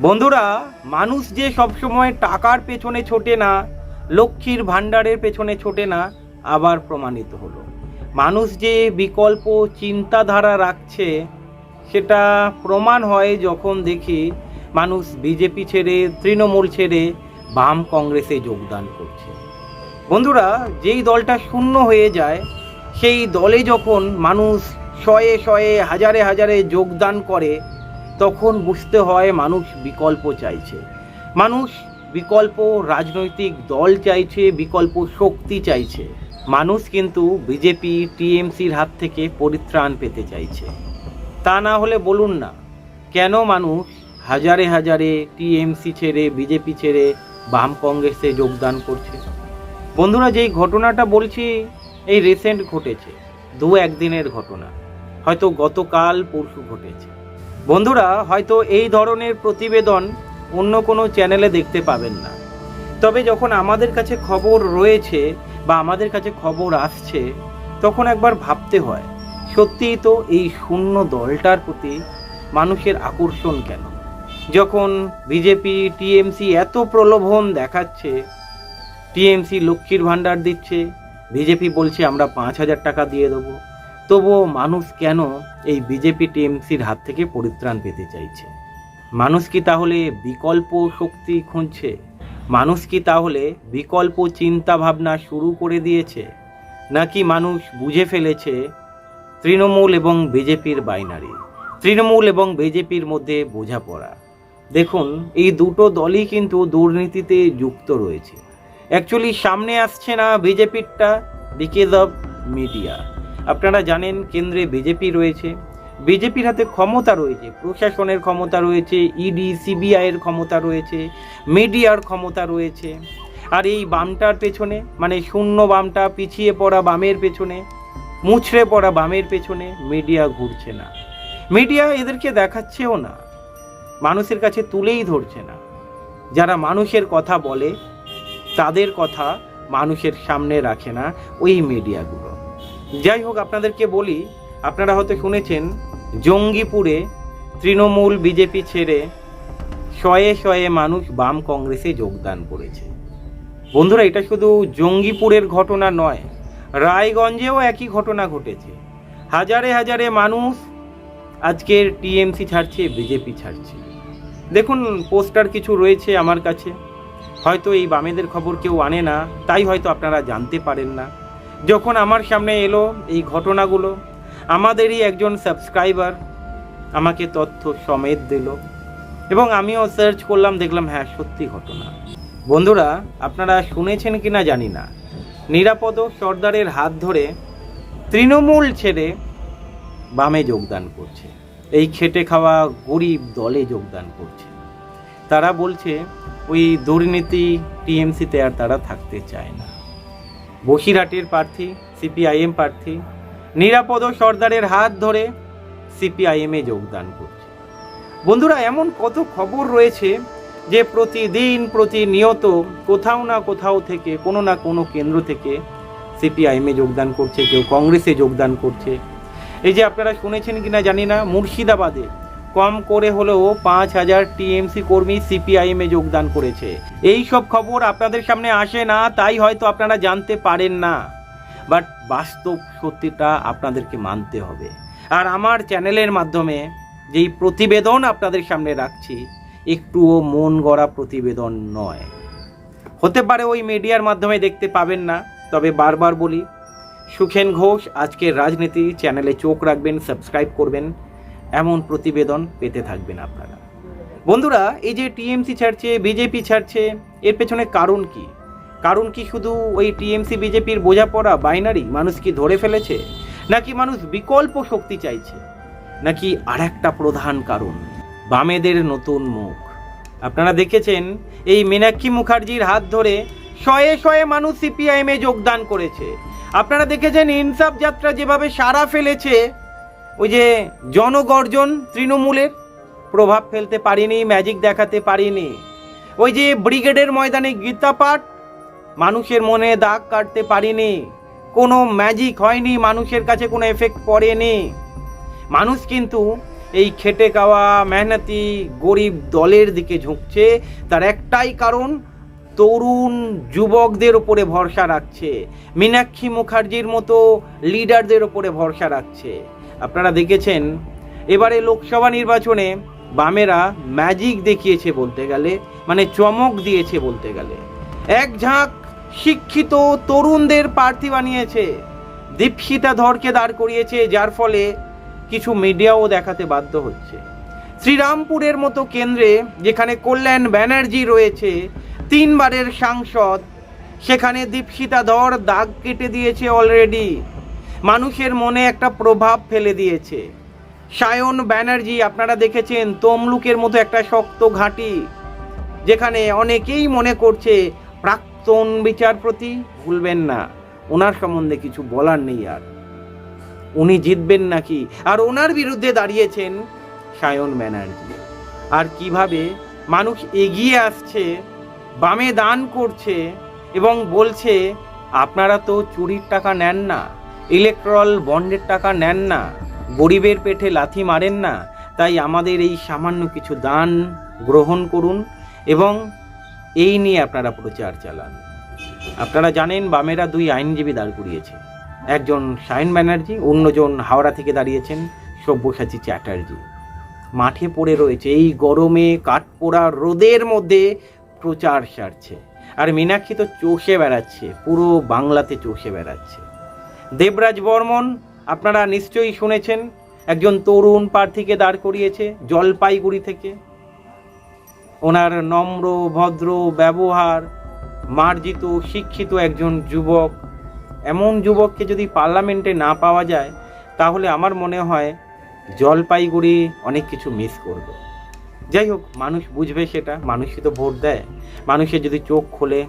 বন্ধুরা, মানুষ যে সবসময় টাকার পেছনে ছোটে না, লক্ষ্মীর ভাণ্ডারের পেছনে ছোটে না, আবার প্রমাণিত হলো। মানুষ যে বিকল্প চিন্তাধারা রাখছে, সেটা প্রমাণ হয় যখন দেখি মানুষ বিজেপি ছেড়ে, তৃণমূল ছেড়ে, বাম কংগ্রেসে যোগদান করছে। বন্ধুরা, যেই দলটা শূন্য হয়ে যায়, সেই দলে যখন মানুষ শয়ে শয়ে, হাজারে হাজারে যোগদান করে তখন বুঝতে হয় মানুষ বিকল্প চাইছে। মানুষ বিকল্প রাজনৈতিক দল চাইছে, বিকল্প শক্তি চাইছে। মানুষ কিন্তু বিজেপি, টিএমসির হাত থেকে পরিত্রাণ পেতে চাইছে। তা না হলে বলুন না, কেন মানুষ হাজারে হাজারে টিএমসি ছেড়ে, বিজেপি ছেড়ে বাম কংগ্রেসে যোগদান করছে? বন্ধুরা, যেই ঘটনাটা বলছি, এই রিসেন্ট ঘটেছে। দু একদিনের ঘটনা। হয়তো গতকাল পরশু ঘটেছে। বন্ধুরা, হয়তো এই ধরনের প্রতিবেদন অন্য কোনো চ্যানেলে দেখতে পাবেন না। তবে যখন আমাদের কাছে খবর রয়েছে বা আমাদের কাছে খবর আসছে, তখন একবার ভাবতে হয়, সত্যিই তো এই শূন্য দলটার প্রতি মানুষের আকর্ষণ কেন? যখন বিজেপি, টিএমসি এত প্রলোভন দেখাচ্ছে, টিএমসি লক্ষ্মীর ভাণ্ডার দিচ্ছে, বিজেপি বলছে, আমরা পাঁচ হাজার টাকা দিয়ে দেবো। তবুও মানুষ কেন এই বিজেপি টিএমসির হাত থেকে পরিত্রাণ পেতে চাইছে? মানুষ কি তাহলে বিকল্প শক্তি খুঁজছে? মানুষ কি তাহলে বিকল্প চিন্তা ভাবনা শুরু করে দিয়েছে? নাকি মানুষ বুঝে ফেলেছে তৃণমূল এবং বিজেপির বাইনারি? তৃণমূল এবং বিজেপির মধ্যে বোঝাপড়া। দেখুন, এই দুটো দলই কিন্তু দুর্নীতিতে যুক্ত রয়েছে। অ্যাকচুয়ালি সামনে আসছে না বিজেপিরটা বিকেজ অফ মিডিয়া আপনারা জানেন কেন্দ্রে বিজেপি রয়েছে। বিজেপির হাতে ক্ষমতা রয়েছে, প্রশাসনের ক্ষমতা রয়েছে ইডি সিবিআইয়ের ক্ষমতা রয়েছে, মিডিয়ার ক্ষমতা রয়েছে। আর এই বামটার পেছনে মানে শূন্য বামটা, পিছিয়ে পড়া বামের পেছনে, মুছড়ে পড়া বামের পেছনে মিডিয়া ঘুরছে না। মিডিয়া এদেরকে দেখাচ্ছেও না, মানুষের কাছে তুলেই ধরছে না। যারা মানুষের কথা বলে, তাদের কথা মানুষের সামনে রাখে না ওই মিডিয়াগুলো। যাই হোক আপনাদেরকে বলি, আপনারা হয়তো শুনেছেন, জঙ্গিপুরে তৃণমূল বিজেপি ছেড়ে শয়ে শয়ে মানুষ বাম কংগ্রেসে যোগদান করেছে। বন্ধুরা, এটা শুধু জঙ্গিপুরের ঘটনা নয়, রায়গঞ্জেও একই ঘটনা ঘটেছে। হাজারে হাজারে মানুষ আজকের টিএমসি ছাড়ছে, বিজেপি ছাড়ছে। দেখুন, পোস্টার কিছু রয়েছে আমার কাছে। হয়তো এই বামেদের খবর কেউ আনে না, তাই হয়তো আপনারা জানতে পারেন না। যখন আমার সামনে এলো এই ঘটনাগুলো, আমাদেরই একজন সাবস্ক্রাইবার আমাকে তথ্য সমেত দিল এবং আমিও সার্চ করলাম, দেখলাম হ্যাঁ সত্যি ঘটনা। বন্ধুরা, আপনারা শুনেছেন কি না জানি না। নিরাপদ সর্দারের হাত ধরে তৃণমূল ছেড়ে বামে যোগদান করছে। এই খেটে খাওয়া গরিব দলে যোগদান করছে। তারা বলছে, ওই দুর্নীতি টিএমসিতে আর তারা থাকতে চায় না। বসিরহাটের প্রার্থী, সিপিআইএম প্রার্থী, নিরাপদ সর্দারের হাত ধরে সিপিআইএমে যোগদান করছে। বন্ধুরা, এমন কত খবর রয়েছে যে প্রতিদিন প্রতিনিয়ত কোথাও না কোথাও থেকে, কোনো না কোনো কেন্দ্র থেকে সিপিআইএমে যোগদান করছে, কেউ কংগ্রেসে যোগদান করছে। এই যে আপনারা শুনেছেন কিনা জানি না, মুর্শিদাবাদে কম করে হলেও পাঁচ হাজার টিএমসি কর্মী সিপিআইএমে যোগদান করেছে। এই সব খবর আপনাদের সামনে আসে না, তাই হয়তো আপনারা জানতে পারেন না। বাট বাস্তব সত্যিটা আপনাদেরকে মানতে হবে। আর আমার চ্যানেলের মাধ্যমে যেই প্রতিবেদন আপনাদের সামনে রাখছি, একটুও মন গড়া প্রতিবেদন নয়। হতে পারে ওই মিডিয়ার মাধ্যমে দেখতে পাবেন না, তবে বারবার বলি, সুখেন ঘোষ আজকের রাজনীতি চ্যানেলে চোখ রাখবেন, সাবস্ক্রাইব করবেন এমন প্রতিবেদন পেতে থাকবেন আপনারা। বন্ধুরা, এই যে টিএমসি ছাড়ছে, বিজেপি ছাড়ছে, এর পেছনে কারণ কি? কারণ কি শুধু ওই টিএমসি, বিজেপির বোঝাপড়া বাইনারি মানুষ কি ধরে ফেলেছে? নাকি মানুষ বিকল্প শক্তি চাইছে? নাকি আর একটা প্রধান কারণ, বামেদের নতুন মুখ? আপনারা দেখেছেন, এই মীনাক্ষী মুখার্জির হাত ধরে শয়ে শয়ে মানুষ সিপিআইএমে যোগদান করেছে। আপনারা দেখেছেন, ইনসাফ যাত্রা যেভাবে সারা ফেলেছে ওই যে জনগর্জন তৃণমূলের প্রভাব ফেলতে পারিনি ম্যাজিক দেখাতে পারিনি। ওই যে ব্রিগেডের ময়দানে গীতা পাঠ মানুষের মনে দাগ কাটতে পারিনি। কোনো ম্যাজিক হয়নি, মানুষের কাছে কোনো এফেক্ট পড়েনি। মানুষ কিন্তু এই খেটে খাওয়া, মেহনতি, গরিব দলের দিকে ঝুঁকছে। তার একটাই কারণ, তরুণ যুবকদের ওপরে ভরসা রাখছে। মীনাক্ষী মুখার্জির মতো লিডারদের ওপরে ভরসা রাখছে। আপনারা দেখেছেন, এবারে লোকসভা নির্বাচনে বামেরা ম্যাজিক দেখিয়েছে বলতে গেলে মানে চমক দিয়েছে বলতে গেলে। এক ঝাঁক শিক্ষিত তরুণদের প্রার্থী বানিয়েছে। দীপশিতা ধরকে দাঁড় করিয়েছে, যার ফলে কিছু মিডিয়াও দেখাতে বাধ্য হচ্ছে। শ্রীরামপুরের মতো কেন্দ্রে যেখানে কল্যাণ ব্যানার্জি রয়েছে, তিনবারের সাংসদ, সেখানে দীপশিতা ধর দাগ কেটে দিয়েছে অলরেডি মানুষের মনে একটা প্রভাব ফেলে দিয়েছে। সায়ন ব্যানার্জি, আপনারা দেখেছেন তমলুকের মতো একটা শক্ত ঘাঁটি, যেখানে অনেকেই মনে করছে প্রাক্তন বিচারপতি ভুলবেন না। ওনার সম্বন্ধে কিছু বলার নেই আর। উনি জিতবেন নাকি? আর ওনার বিরুদ্ধে দাঁড়িয়েছেন সায়ন ব্যানার্জি। আর কীভাবে মানুষ এগিয়ে আসছে, বামে দান করছে এবং বলছে, আপনারা তো চুরির টাকা নেন না। ইলেকট্রাল বন্ডের টাকা নেন না, গরিবের পেটে লাথি মারেন না, তাই আমাদের এই সামান্য কিছু দান গ্রহণ করুন এবং এই নিয়ে আপনারা প্রচার চালান। আপনারা জানেন বামেরা দুই আইনজীবী দাঁড় করিয়েছে। একজন সায়ন ব্যানার্জি, অন্যজন হাওড়া থেকে দাঁড়িয়েছেন সব্যসাচী চ্যাটার্জি। মাঠে পড়ে রয়েছে এই গরমে কাঠপোড়া রোদের মধ্যে প্রচার সারছে। আর মীনাক্ষী তো চষে বেড়াচ্ছে, পুরো বাংলাতে চষে বেড়াচ্ছে। দেবরাজ বর্মন, আপনারা নিশ্চয়ই শুনেছেন, একজন তরুণ প্রার্থীকে দাঁড় করিয়েছে জলপাইগুড়ি থেকে। ওনার নম্র, ভদ্র ব্যবহার, মার্জিত, শিক্ষিত একজন যুবক। এমন যুবককে যদি পার্লামেন্টে না পাওয়া যায়, তাহলে আমার মনে হয় জলপাইগুড়ি অনেক কিছু মিস করবে। যাই হোক, মানুষ বুঝবে সেটা, মানুষই তো ভোট দেয়। মানুষের যদি চোখ খোলে,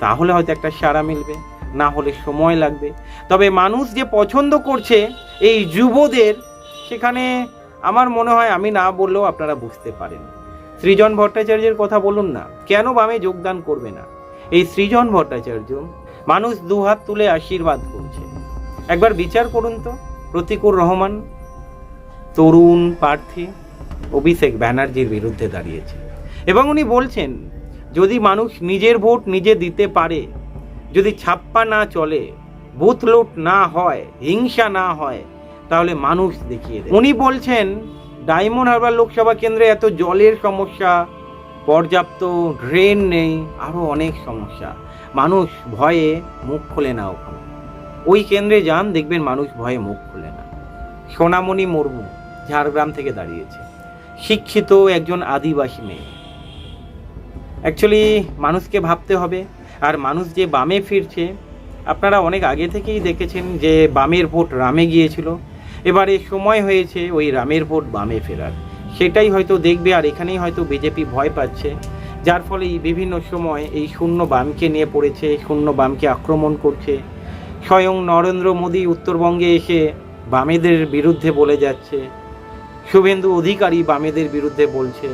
তাহলে হয়তো একটা সাড়া মিলবে। না হলে সময় লাগবে। তবে মানুষ যে পছন্দ করছে এই যুবদের, সেখানে আমার মনে হয় আমি না বললেও আপনারা বুঝতে পারেন। সৃজন ভট্টাচার্যের কথা বলুন না, কেন বামে যোগদান করবে না? এই সৃজন ভট্টাচার্য মানুষ দুহাত তুলে আশীর্বাদ করছে। একবার বিচার করুন তো, প্রতিকুর রহমান, তরুণ প্রার্থী অভিষেক ব্যানার্জির বিরুদ্ধে দাঁড়িয়েছে। এবং উনি বলছেন, যদি মানুষ নিজের ভোট নিজে দিতে পারে যদি ছাপ্পা না চলে বুথ লুট না হয়, হিংসা না হয়, তাহলে মানুষ দেখিয়ে দেয়। উনি বলছেন, ডায়মন্ড হারবার লোকসভা কেন্দ্রে এত জলের সমস্যা, পর্যাপ্ত ড্রেন নেই আরও অনেক সমস্যা। মানুষ ভয়ে মুখ খোলে না ওখানে। ওই কেন্দ্রে যান, দেখবেন মানুষ ভয়ে মুখ খোলে না। সোনামণি মুর্মু, ঝাড়গ্রাম থেকে দাঁড়িয়েছে। শিক্ষিত একজন আদিবাসী মেয়ে। অ্যাকচুয়ালি মানুষকে ভাবতে হবে আর মানুষ যে বামে ফিরছে, আপনারা অনেক আগে থেকেই দেখেছেন যে বামের ভোট রামে গিয়েছিল। এবারে সময় হয়েছে ওই রামের ভোট বামে ফেরার। সেটাই হয়তো দেখবে আর এখানেই হয়তো বিজেপি ভয় পাচ্ছে, যার ফলে বিভিন্ন সময় এই শূন্য বামকে নিয়ে পড়েছে, শূন্য বামকে আক্রমণ করছে। স্বয়ং নরেন্দ্র মোদী উত্তরবঙ্গে এসে বামেদের বিরুদ্ধে বলে যাচ্ছে। শুভেন্দু অধিকারী বামেদের বিরুদ্ধে বলছে।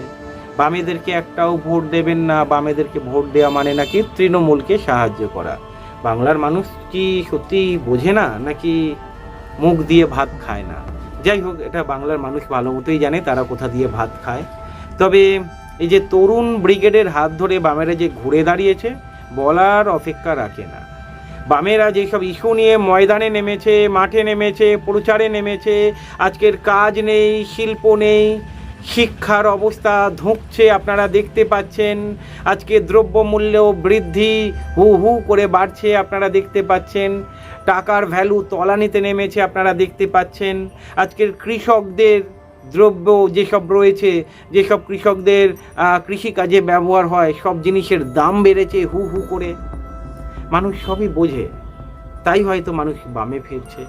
বামেদেরকে একটাও ভোট দেবেন না, বামেদেরকে ভোট দেওয়া মানে নাকি তৃণমূলকে সাহায্য করা। বাংলার মানুষ কি সত্যি বোঝে না, নাকি মুখ দিয়ে ভাত খায় না? যাই হোক, এটা বাংলার মানুষ ভালো মতোই জানে তারা কোথা দিয়ে ভাত খায়। তবে এই যে তরুণ ব্রিগেডের হাত ধরে বামেরা যে ঘুরে দাঁড়িয়েছে, বলার অপেক্ষা রাখে না। বামেরা যেসব ইস্যু নিয়ে ময়দানে নেমেছে, মাঠে নেমেছে, প্রচারে নেমেছে, আজকের কাজ নেই, শিল্প নেই শিক্ষার অবস্থা ধুঁকছে, আপনারা দেখতে পাচ্ছেন। আজকে দ্রব্যমূল্য বৃদ্ধি, হু হু করে বাড়ছে, আপনারা দেখতে পাচ্ছেন। টাকার ভ্যালু তলানিতে নেমেছে, আপনারা দেখতে পাচ্ছেন। আজকের কৃষকদের দ্রব্য যেসব রয়েছে, যেসব কৃষকদের কৃষিকাজে ব্যবহার হয়, সব জিনিসের দাম বেড়েছে, হু হু করে। মানুষ সবই বোঝে, তাই হয়তো মানুষ বামে ফিরছে।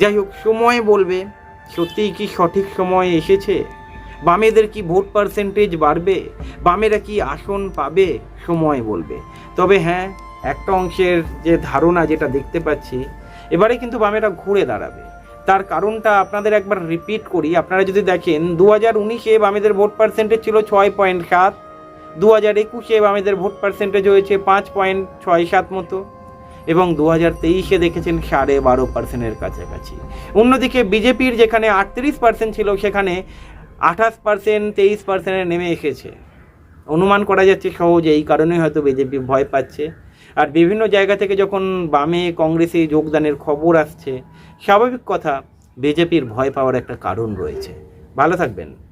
যাই হোক, সময় বলবে, সত্যিই কি সঠিক সময় এসেছে? বামেদের কি ভোট পার্সেন্টেজ বাড়বে? বামেরা কি আসন পাবে? সময় বলবে। তবে হ্যাঁ একটা অংশের যে ধারণা যেটা দেখতে পাচ্ছি, এবারে কিন্তু বামেরা ঘুরে দাঁড়াবে। তার কারণটা আপনাদের একবার রিপিট করি। আপনারা যদি দেখেন দু হাজার উনিশে বামেদের ভোট পার্সেন্টেজ ছিল ছয় পয়েন্ট সাত দু হাজার একুশে বামেদের ভোট পার্সেন্টেজ হয়েছে পাঁচ পয়েন্ট ছয় সাত মতো, এবং দু হাজার তেইশে দেখেছেন সাড়ে বারো পার্সেন্টের কাছাকাছি। অন্যদিকে বিজেপির যেখানে আটত্রিশ পার্সেন্ট ছিল, সেখানে আঠাশ পার্সেন্ট তেইশ পার্সেন্টে নেমে এসেছে। অনুমান করা যাচ্ছে সহজে, এই কারণেই হয়তো বিজেপি ভয় পাচ্ছে। আর বিভিন্ন জায়গা থেকে যখন বামে কংগ্রেসে যোগদানের খবর আসছে, স্বাভাবিক কথা বিজেপির ভয় পাওয়ার একটা কারণ রয়েছে। ভালো থাকবেন।